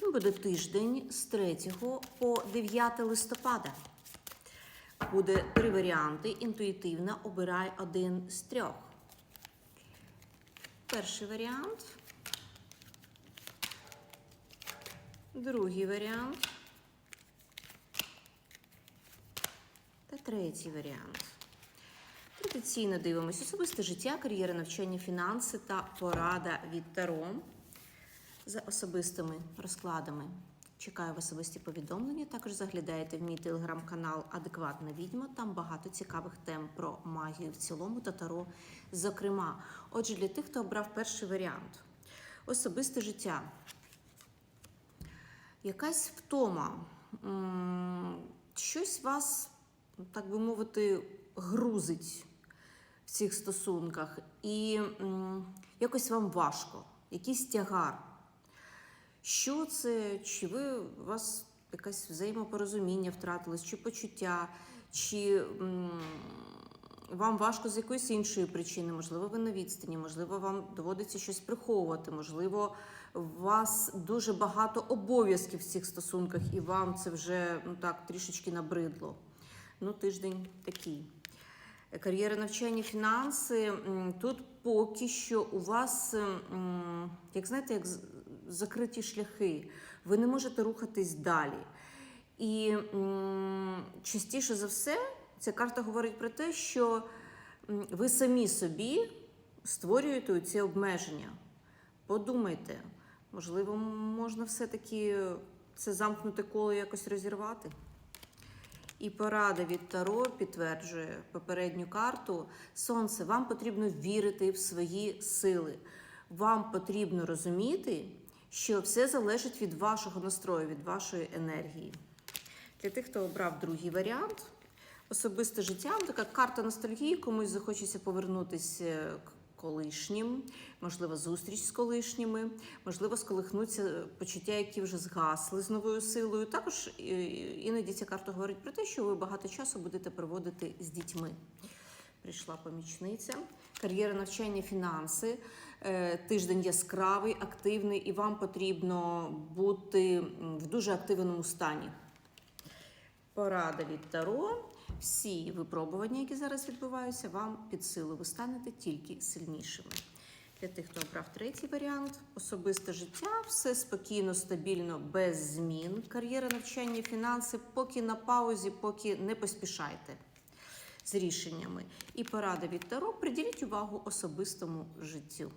Яким буде тиждень з 3 по 9 листопада? Буде три варіанти. Інтуїтивно обирай один з трьох. Перший варіант. Другий варіант. Та третій варіант. Традиційно дивимося особисте життя, кар'єра, навчання, фінанси та порада від Таро за особистими розкладами. Чекаю в особисті повідомлення. Також заглядайте в мій телеграм-канал Адекватна відьма. Там багато цікавих тем про магію в цілому та таро. Зокрема, отже, для тих, хто обрав перший варіант. Особисте життя. Якась втома. Щось вас, так би мовити, грузить в цих стосунках. І якось вам важко, якийсь тягар. Що це? Чи ви у вас якесь взаємопорозуміння втратилось, чи почуття, чи м, вам важко з якоїсь іншої причини? Можливо, ви на відстані, можливо, вам доводиться щось приховувати, можливо, у вас дуже багато обов'язків в цих стосунках, і вам це вже ну так трішечки набридло. Ну, тиждень такий. Кар'єра навчання, фінанси. Тут поки що у вас, як знаєте, як закриті шляхи. Ви не можете рухатись далі. І частіше за все, ця карта говорить про те, що ви самі собі створюєте ці обмеження. Подумайте, можливо, можна все-таки це замкнуте коло якось розірвати. І порада від Таро підтверджує попередню карту. Сонце, вам потрібно вірити в свої сили. Вам потрібно розуміти, що все залежить від вашого настрою, від вашої енергії. Для тих, хто обрав другий варіант, особисте життя, така карта ностальгії, комусь захочеться повернутися к колишнім, можливо, зустріч з колишніми, можливо, сколихнуться почуття, які вже згасли з новою силою. Також е, іноді ця карта говорить про те, що ви багато часу будете проводити з дітьми. Прийшла помічниця, кар'єра навчання, фінанси. Е, Тиждень яскравий, активний, і вам потрібно бути в дуже активному стані. Порада від Таро. Всі випробування, які зараз відбуваються, вам під силу. Ви станете тільки сильнішими. Для тих, хто обрав третій варіант, особисте життя, все спокійно, стабільно, без змін. Кар'єра, навчання, фінанси, поки на паузі, поки не поспішайте з рішеннями. І порада від Таро. Приділіть увагу особистому життю.